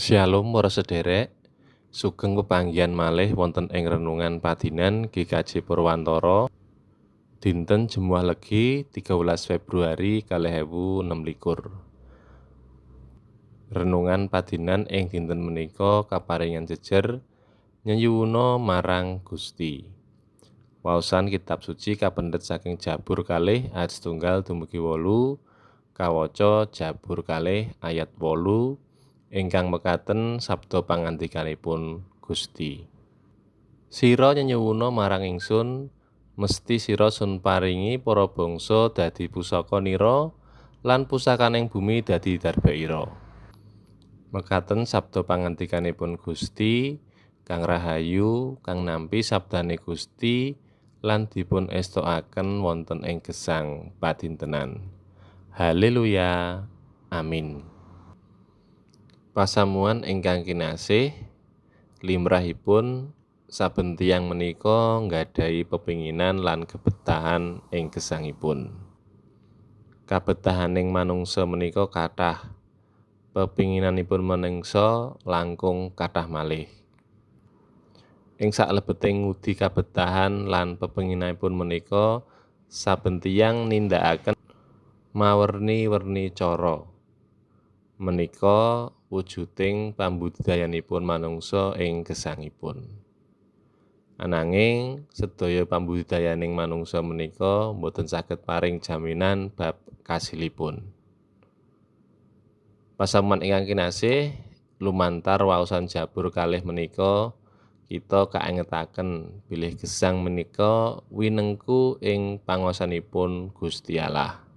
Shalom para sederek, sugeng pepanggihan malih wonten ing renungan padinan GKJ Purwantara dinten Jemuah Legi 13 Februari 2026. Renungan padinan ing dinten menika kaparingan jejer nyeyuwuna marang Gusti. Waosan kitab suci kapendet saking Jabur kalih ayat setunggal dumugi wolu kawaca Jabur kalih ayat wolu ingkang mekaten sabda pangandikanipun Gusti. Sira nyenyuwuna marang ingsun mesti sira sun paringi para bangsa dadi pusaka nira lan pusakaning bumi dadi darbaira. Mekaten sabda pangandikanipun Gusti kang rahayu kang nampi sabdane Gusti lan dipun estokaken wonten ing gesang padintenan. Haleluya. Amin. Pasamuan ingkang kinasih limrahipun saben tiyang menika nggadahi pepinginan lan kebetahan ing gesangipun. Kabetahaning manungsa menika kathah. Pepinginanipun manungsa langkung kathah malih. Ing saklebeting ngudi kabetahan lan pepinginanipun menika saben tiyang nindakaken mawerni-werni cara. Menika wujuding pambudidayanipun manungsa ing gesangipun. Ananging sedaya pambudidayaning manungsa menika boten saged paring jaminan bab kasilipun. Pasamuan ingkang kinasih, lumantar waosan Jabur kalih menika kita kaengetaken bilih gesang menika winengku ing panguwasanipun Gusti Allah.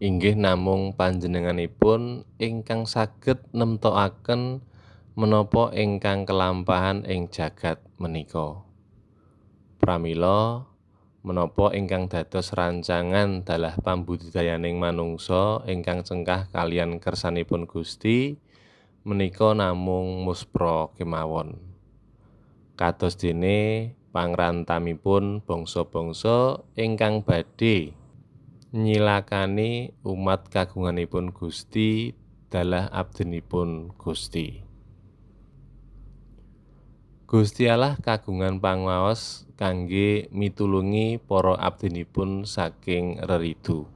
Inggih namung panjenenganipun ingkang saged nemtokaken menapa ingkang kelampahan ing jagat menika. Pramila menapa ingkang dados rancangan dalah pambudidayaning manungsa ingkang cengkah kaliyan kersanipun Gusti menika namung muspra kemawon. Kados dene pangrantamipun bangsa-bangsa ingkang badhe nyilakani umat kagunganipun Gusti dalah abdinipun Gusti. Gusti Allah kagungan pangaos kangge mitulungi para abdinipun saking reridu.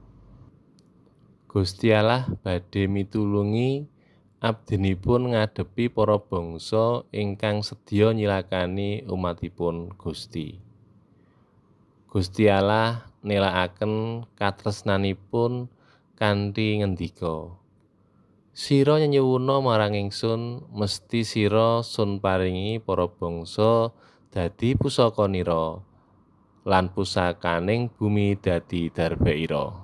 Gusti Allah badhe mitulungi abdinipun ngadepi para bangsa ingkang sedya nyilakani umatipun Gusti. Gusti Allah nélakaken katresnanipun kanthi ngendika, Sira nyenyuwuna marang ingsun mesti sira sun paringi para bangsa dadi pusaka nira lan pusakaning bumi dadi darbaira.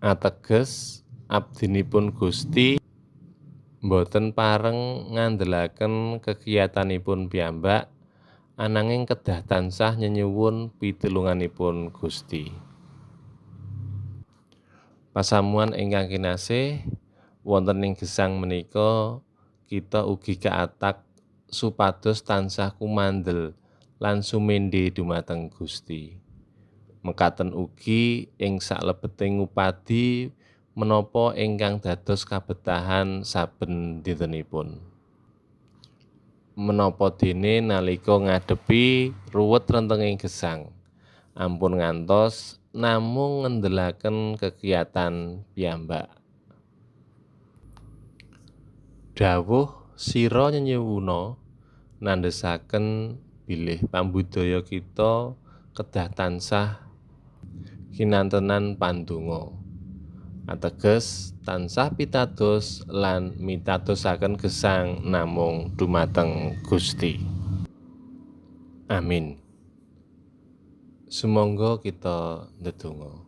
Ateges abdinipun Gusti boten pareng ngandelaken kegiatanipun piyambak ananging kedah tansah nyenyuwun pitulunganipun Gusti. Pasamuan ingkang kinasih wonten ing gesang menika kita ugi kaatak supados tansah kumandel lan sumindhe dumateng Gusti. Mekaten ugi ing saklebeting ngupadi menapa ingkang dados kabetahan saben dintenipun. Menapa dene nalika ngadepi ruwet rentenging gesang, ampun ngantos namung ngendelaken kegiatan piyambak. Dawuh sira nyenyuwuna nandhesaken bilih pambudaya kita kedah tansah kinantenan pandonga. Ateges tansah pitados lan mitadosaken gesang namung dumateng Gusti. Amin. Sumangga kita ndedonga.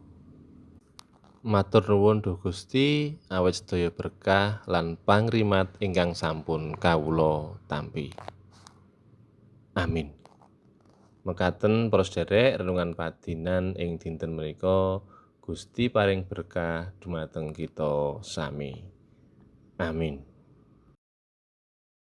Matur nuwun Duh Gusti awit sedaya berkah lan pangrimat ingkang sampun kawula tampi. Amin. Mekaten para sederek renungan padinan ing dinten menika Gusti paring berkah dumateng kita sami. Amin.